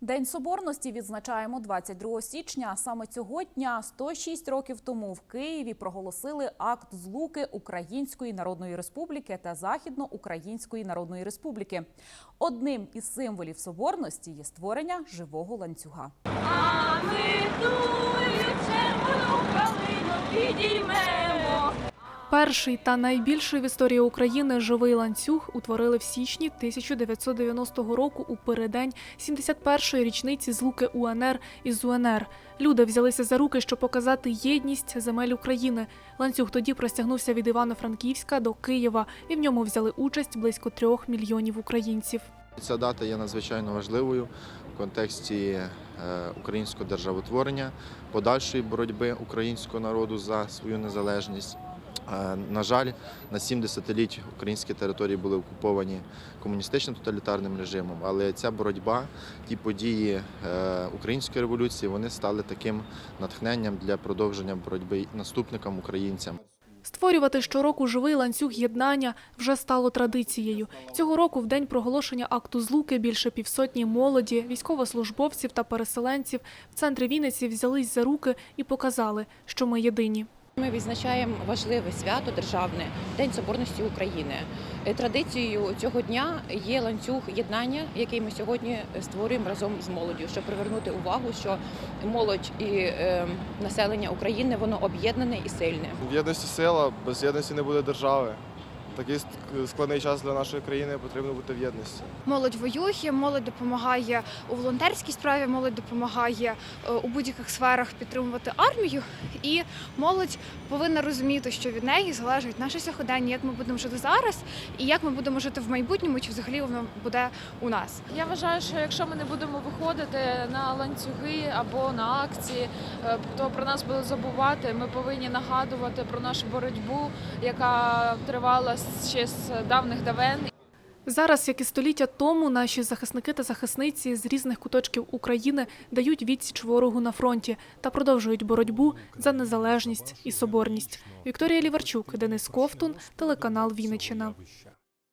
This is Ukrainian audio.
День соборності відзначаємо 22 січня. Саме цього дня, 106 років тому, в Києві проголосили акт злуки Української Народної Республіки та Західноукраїнської Народної Республіки. Одним із символів соборності є створення живого ланцюга. А ми тую Перший та найбільший в історії України живий ланцюг утворили в січні 1990 року у переддень 71-ї річниці злуки УНР із УНР. Люди взялися за руки, щоб показати єдність земель України. Ланцюг тоді простягнувся від Івано-Франківська до Києва, і в ньому взяли участь близько трьох мільйонів українців. Ця дата є надзвичайно важливою в контексті е, українського державотворення, подальшої боротьби українського народу за свою незалежність. На жаль, на 7 десятиліть українські території були окуповані комуністичним тоталітарним режимом, але ця боротьба, ті події е, української революції, вони стали таким натхненням для продовження боротьби наступникам українцям. Створювати щороку живий ланцюг єднання вже стало традицією. Цього року, в день проголошення акту злуки, більше півсотні молоді, військовослужбовців та переселенців в центрі Вінниці взялись за руки і показали, що ми єдині. Ми відзначаємо важливе свято державне День Соборності України. Е, Традицією цього дня є ланцюг єднання, який ми сьогодні створюємо разом з молоддю, щоб привернути увагу, що молодь і е, населення України воно об'єднане і сильне. В єдності сила, без єдності не буде держави. Такий складний час для нашої країни потрібно бути в єдності. Молодь воює, молодь допомагає у волонтерській справі, молодь допомагає е, у будь-яких сферах підтримувати армію. І молодь повинна розуміти, що від неї залежить наше сьогодення, як ми будемо жити зараз, і як ми будемо жити в майбутньому, чи взагалі воно буде у нас. Я вважаю, що якщо ми не будемо виходити на ланцюги або на акції, е, то про нас будуть забувати. Ми повинні нагадувати про нашу боротьбу, яка тривала ще з давних давен. Зараз, як і століття тому, наші захисники та захисниці з різних куточків України дають відсіч ворогу на фронті та продовжують боротьбу за незалежність і соборність. Вікторія Ліварчук, Денис Ковтун, телеканал Вінниччина.